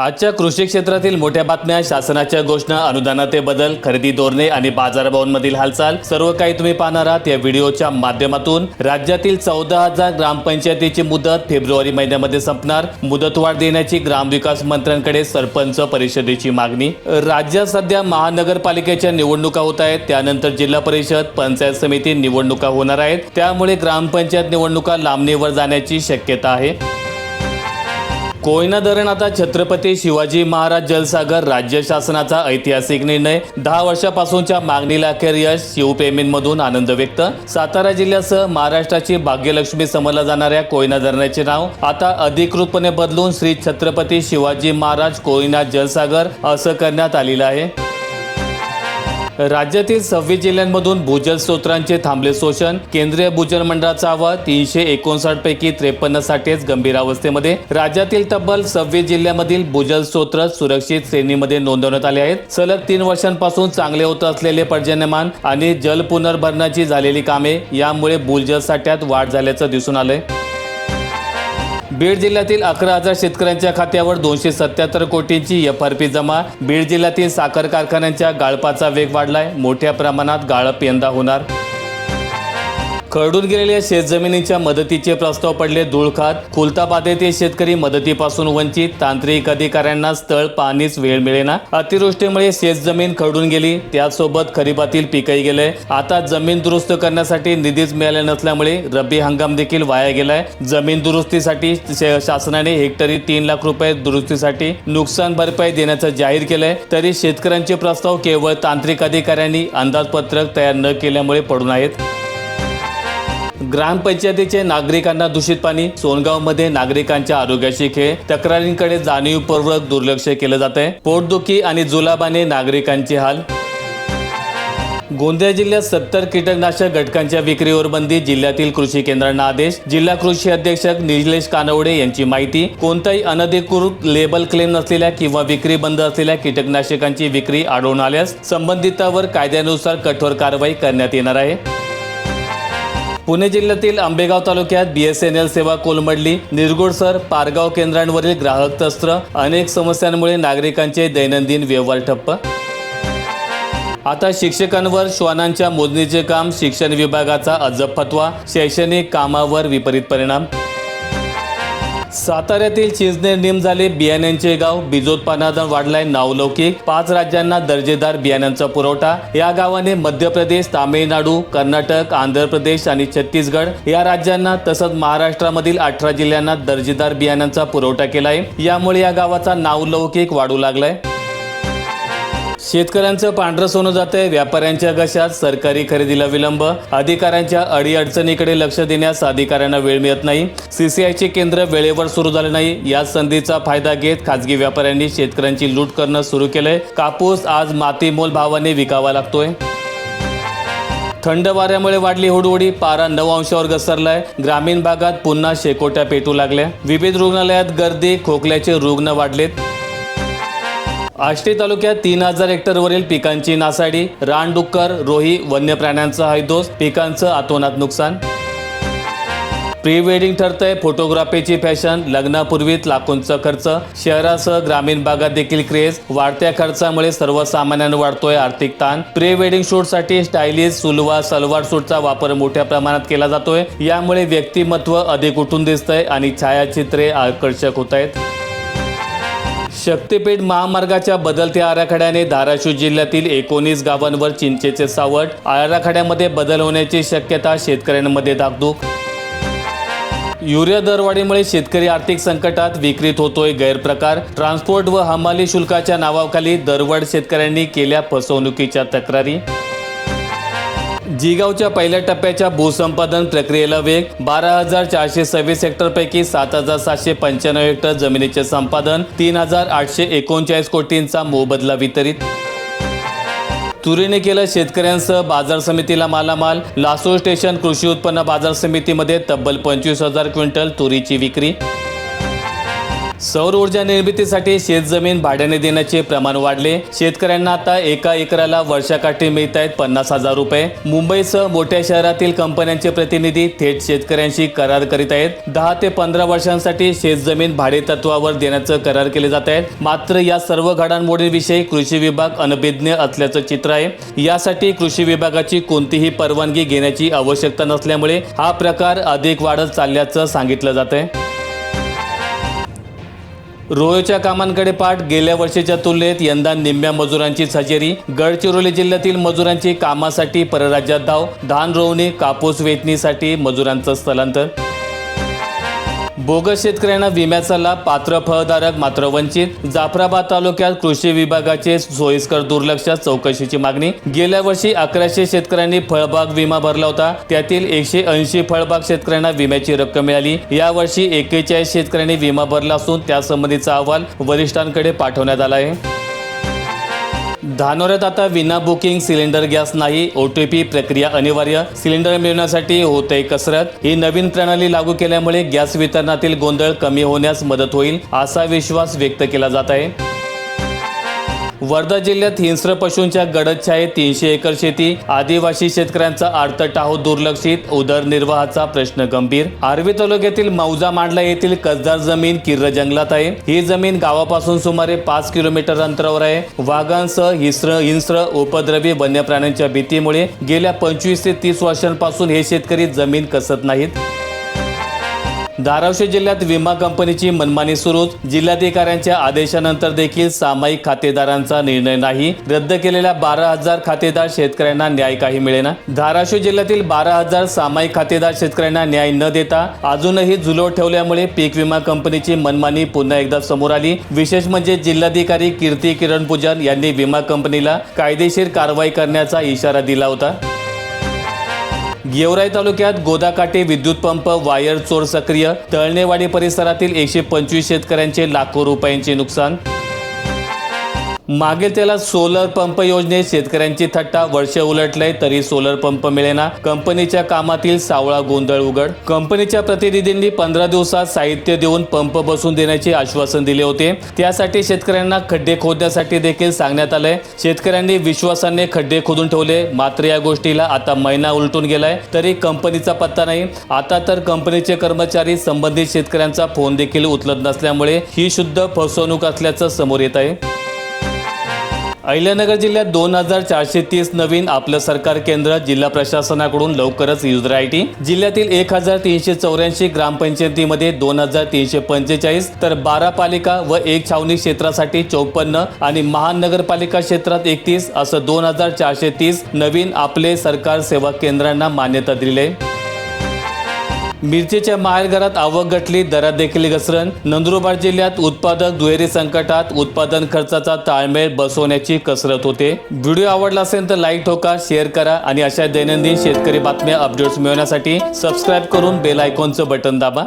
आजच्या कृषी क्षेत्रातील मोठ्या बातम्या शासनाच्या घोषणा अनुदानाते बदल खरेदी धोरणे आणि बाजारभावांमधील हालचाल सर्व काही तुम्ही पाहणार आहात या व्हिडिओच्या माध्यमातून. राज्यातील चौदा हजार ग्रामपंचायतीची मुदत फेब्रुवारी महिन्यामध्ये संपणार. मुदतवाढ देण्याची ग्रामविकास मंत्र्यांकडे सरपंच परिषदेची मागणी. राज्यात सध्या महानगरपालिकेच्या निवडणुका होत आहेत. त्यानंतर जिल्हा परिषद पंचायत समिती निवडणुका होणार आहेत. त्यामुळे ग्रामपंचायत निवडणुका लांबणीवर जाण्याची शक्यता आहे. कोयना धरण आता छत्रपती शिवाजी महाराज जलसागर राज्य शासनाचा ऐतिहासिक निर्णय. दहा वर्षापासूनच्या मागणीला अखेर यश शिवप्रेमींमधून आनंद व्यक्त. सातारा जिल्ह्यासह महाराष्ट्राची भाग्यलक्ष्मी समजल्या जाणाऱ्या कोयना धरणाचे नाव आता अधिकृतपणे बदलून श्री छत्रपती शिवाजी महाराज कोयना जलसागर असं करण्यात आलेलं आहे. राज्यातील सव्वीस जिल्ह्यांमधून भूजल स्त्रोतांचे थांबले शोषण. केंद्रीय भूजल मंडळाचा अहवाल तीनशे एकोणसाठ पैकी त्रेपन्न साठेच गंभीर अवस्थेमध्ये. राज्यातील तब्बल सव्वीस जिल्ह्यामधील भूजल स्त्रोत सुरक्षित श्रेणीमध्ये नोंदवण्यात आले आहेत. सलग तीन वर्षांपासून चांगले होत असलेले पर्जन्यमान आणि जल पुनर्भरणाची झालेली कामे यामुळे भूजल साठ्यात वाढ झाल्याचं दिसून आलंय. बीड जिल्ह्यातील अकरा हजार शेतकऱ्यांच्या खात्यावर दोनशे सत्याहत्तर कोटींची एफ आर पी जमा. बीड जिल्ह्यातील साखर कारखान्यांच्या गाळपाचा वेग वाढलाय. मोठ्या प्रमाणात गाळप यंदा होणार. खरडून गेलेल्या शेतजमिनीच्या मदतीचे प्रस्ताव पडले धुळखात. खुलताबाद येथील शेतकरी मदतीपासून वंचित. तांत्रिक अधिकाऱ्यांना स्थळ पाहणीच वेळ मिळेना. अतिवृष्टीमुळे शेतजमीन खरडून गेली. त्यासोबत खरीपातील पिकही गेले. आता जमीन दुरुस्त करण्यासाठी निधीच मिळाला नसल्यामुळे रब्बी हंगाम देखील वाया गेलाय. जमीन दुरुस्तीसाठी शासनाने हेक्टरी तीन लाख रुपये दुरुस्तीसाठी नुकसान भरपाई देण्याचं जाहीर केलंय. तरी शेतकऱ्यांचे प्रस्ताव केवळ तांत्रिक अधिकाऱ्यांनी अंदाजपत्रक तयार न केल्यामुळे पडून आहेत. ग्रामपंचायतीचे नागरिकांना दूषित पाणी सोनगावमध्ये नागरिकांच्या आरोग्याशी खेळ तक्रारींकडे जाणीवपूर्वक दुर्लक्ष केलं जात आहे पोटदुखी आणि जुलाबाने नागरिकांचे हाल. गोंदिया जिल्ह्यात सत्तर कीटकनाशक घटकांच्या विक्रीवर बंदी जिल्ह्यातील कृषी केंद्रांना आदेश. जिल्हा कृषी अधीक्षक निलेश कानवडे यांची माहिती. कोणताही अनधिकृत लेबल क्लेम नसलेल्या किंवा विक्री बंद असलेल्या कीटकनाशकांची विक्री आढळून आल्यास संबंधितावर कायद्यानुसार कठोर कारवाई करण्यात येणार आहे. पुणे जिल्ह्यातील आंबेगाव तालुक्यात बीएसएनएल सेवा कोलमडली. निरगुडसर पारगाव केंद्रांवरील ग्राहक तस्त्र अनेक समस्यांमुळे नागरिकांचे दैनंदिन व्यवहार ठप्प. आता शिक्षकांवर श्वानांच्या मोजणीचे काम शिक्षण विभागाचा अजब फतवा. शैक्षणिक कामावर विपरीत परिणाम. साताऱ्यातील चिंचणे निम झाले बियाण्यांचे गाव. बीजोत्पादन वाढलाय नावलौकिक. पाच राज्यांना दर्जेदार बियाण्यांचा पुरवठा. या गावाने मध्य प्रदेश तामिळनाडू कर्नाटक आंध्र प्रदेश आणि छत्तीसगड या राज्यांना तसंच महाराष्ट्रामधील अठरा जिल्ह्यांना दर्जेदार बियाण्यांचा पुरवठा केलाय. यामुळे या गावाचा नावलौकिक वाढू लागलाय. शेतकऱ्यांचं पांढरं सोनं जातंय. व्यापाऱ्यांच्या घशात सरकारी खरेदीला विलंब. अधिकाऱ्यांच्या अडीअडचणीकडे लक्ष देण्यास अधिकाऱ्यांना वेळ मिळत नाही. सीसीआयचे केंद्र वेळेवर सुरू झाले नाही. या संधीचा फायदा घेत खाजगी व्यापाऱ्यांनी शेतकऱ्यांची लूट करणं सुरू केलंय. कापूस आज मातीमोल भावाने विकावा लागतोय. थंड वाऱ्यामुळे वाढली हुडहुडी. पारा नऊ अंशावर घसरलाय. ग्रामीण भागात पुन्हा शेकोट्या पेटू लागल्या. विविध रुग्णालयात गर्दी खोकल्याचे रुग्ण वाढलेत. आष्टी तालुक्यात तीन हजार हेक्टरवरील पिकांची नासाडी रानडुक्कर रोही वन्य प्राण्यांचा हैदोस पिकांचं आतोनात नुकसान. प्री वेडिंग ठरतंय फोटोग्राफीची फॅशन लग्नापूर्वीच लाखोंचा खर्च. शहरासह ग्रामीण भागात देखील क्रेज. वाढत्या खर्चामुळे सर्वसामान्यांना वाढतोय आर्थिक ताण. प्री वेडिंग शूटसाठी स्टायलिश सुलवा सलवार सूटचा वापर मोठ्या प्रमाणात केला जातोय. यामुळे व्यक्तिमत्व अधिक उठून दिसतंय आणि छायाचित्रे आकर्षक होत आहेत शक्तीपीठ महामार्गाच्या बदलत्या आराखड्याने धाराशिव जिल्ह्यातील एकोणीस गावांवर चिंचेचे सावट. आराखड्यामध्ये बदल होण्याची शक्यता शेतकऱ्यांमध्ये धाकधूक युरिया दरवाढीमुळे शेतकरी आर्थिक संकटात विक्रीत होतोय गैरप्रकार. ट्रान्सपोर्ट व हमाली शुल्काच्या नावाखाली दरवड शेतकऱ्यांनी केल्या फसवणुकीच्या तक्रारी. जिगावच्या पहिल्या टप्प्याच्या भूसंपादन प्रक्रियेला वेग. बारा हजार चारशे सव्वीस हेक्टरपैकी सात हजार सातशे पंच्याण्णव हेक्टर जमिनीचे संपादन तीन हजार आठशे एकोणचाळीस कोटींचा मोबदला वितरित. तुरीने केलं शेतकऱ्यांसह बाजार समितीला मालामाल. लासो स्टेशन कृषी उत्पन्न बाजार समितीमध्ये तब्बल पंचवीस हजार क्विंटल तुरीची विक्री. सौर ऊर्जा निर्मितीसाठी शेतजमीन भाड्याने देण्याचे प्रमाण वाढले. शेतकऱ्यांना आता एका एकराला वर्षाकाठी मिळत आहेत पन्नास हजार रुपये. मुंबईसह मोठ्या शहरातील कंपन्यांचे प्रतिनिधी थेट शेतकऱ्यांशी करार करीत आहेत. दहा ते पंधरा वर्षांसाठी शेतजमीन भाडे तत्वावर देण्याचं करार केले जात आहेत. मात्र या सर्व घडामोडींविषयी कृषी विभाग अनभिज्ञ असल्याचं चित्र आहे. यासाठी कृषी विभागाची कोणतीही परवानगी घेण्याची आवश्यकता नसल्यामुळे हा प्रकार अधिक वाढत चालल्याचं सांगितलं जात आहे रोयोच्या कामांकडे पाठ गेल्या वर्षीच्या तुलनेत यंदा निम्म्या मजुरांचीच हजेरी गडचिरोली जिल्ह्यातील मजुरांची कामासाठी परराज्यात धाव धान रोवणी कापूस वेचणीसाठी मजुरांचं स्थलांतर. बोगस शेतकऱ्यांना विम्याचा लाभ पात्र फळधारक मात्र वंचित. जाफराबाद तालुक्यात कृषी विभागाचे सोयीस्कर दुर्लक्ष चौकशीची मागणी. गेल्या वर्षी अकराशे शेतकऱ्यांनी फळबाग विमा भरला होता. त्यातील एकशे ऐंशी फळबाग शेतकऱ्यांना विम्याची रक्कम मिळाली. यावर्षी एक्केचाळीस शेतकऱ्यांनी विमा भरला असून त्यासंबंधीचा अहवाल वरिष्ठांकडे पाठवण्यात आला आहे. धानोऱ्यात आता विना बुकिंग सिलेंडर गॅस नाही ओ टी पी प्रक्रिया अनिवार्य. सिलेंडर मिळवण्यासाठी होते कसरत. ही नवीन प्रणाली लागू केल्यामुळे गॅस वितरणातील गोंधळ कमी होण्यास मदत होईल असा विश्वास व्यक्त केला जात आहे. वर्धा जिल्ह्यात हिंस्र पशूंच्या गडदछायेत तीनशे एकर शेती आदिवासी शेतकऱ्यांचा आडतटाहो दुर्लक्षित उदरनिर्वाहाचा प्रश्न गंभीर. आर्वी तालुक्यातील मौजा मांडला येथील कसदार जमीन किर्र जंगलात आहे. ही जमीन गावापासून सुमारे पाच किलोमीटर अंतरावर आहे. वाघांसह हिस्र हिंस्र उपद्रवी वन्य प्राण्यांच्या भीतीमुळे गेल्या पंचवीस ते तीस वर्षांपासून हे शेतकरी जमीन कसत नाहीत. धाराशिव जिल्ह्यात विमा कंपनीची मनमानी सुरूच जिल्हाधिकाऱ्यांच्या आदेशानंतर देखील सामायिक खातेदारांचा निर्णय नाही. रद्द केलेल्या बारा हजार खातेदार शेतकऱ्यांना न्याय काही मिळेना. धाराशिव जिल्ह्यातील बारा हजार सामायिक खातेदार शेतकऱ्यांना न्याय न देता अजूनही जुलवत ठेवल्यामुळे पीक विमा कंपनीची मनमानी पुन्हा एकदा समोर आली. विशेष म्हणजे जिल्हाधिकारी कीर्ती किरण पूजन यांनी विमा कंपनीला कायदेशीर कारवाई करण्याचा इशारा दिला होता. गेवराई तालुक्यात गोदाकाठी विद्युत पंप वायर चोर सक्रिय तळणेवाडी परिसरातील एकशे पंचवीस शेतकऱ्यांचे लाखो रुपयांचे नुकसान मागेल त्याला सोलर पंप योजनेत शेतकऱ्यांची थट्टा वर्ष उलटलंय तरी सोलर पंप मिळेना. कंपनीच्या कामातील सावळा गोंधळ उघड. कंपनीच्या प्रतिनिधींनी पंधरा दिवसात साहित्य देऊन पंप बसून देण्याचे आश्वासन दिले होते. त्यासाठी शेतकऱ्यांना खड्डे खोदण्यासाठी देखील सांगण्यात आलंय. शेतकऱ्यांनी विश्वासाने खड्डे खोदून ठेवले. मात्र या गोष्टीला आता महिना उलटून गेलाय. तरी कंपनीचा पत्ता नाही. आता तर कंपनीचे कर्मचारी संबंधित शेतकऱ्यांचा फोन देखील उचलत नसल्यामुळे ही शुद्ध फसवणूक असल्याचं समोर येत आहे. अहिल्यानगर जिल्ह्यात दोन हजार चारशे तीस नवीन आपलं सरकार केंद्र जिल्हा प्रशासनाकडून लवकरच युजर आय टी जिल्ह्यातील एक हजार तीनशे चौऱ्याऐंशी ग्रामपंचायतीमध्ये दोन हजार तीनशे पंचेचाळीस तर बारा पालिका व एक छावणी क्षेत्रासाठी चौपन्न आणि महानगरपालिका क्षेत्रात एकतीस असं दोन हजार चारशे तीस नवीन आपले सरकार सेवा केंद्रांना मान्यता दिली आहे. मिरचीच्या माहेरघरात आवक घटली दरात देखील घसरण. नंदुरबार जिल्ह्यात उत्पादक दुहेरी संकटात उत्पादन खर्चाचा ताळमेळ बसवण्याची कसरत होते. व्हिडिओ आवडला असेल तर लाईक ठोका शेअर करा आणि अशा दैनंदिन शेतकरी बातम्या अपडेट्स मिळवण्यासाठी सबस्क्राईब करून बेल आयकॉनचं बटन दाबा.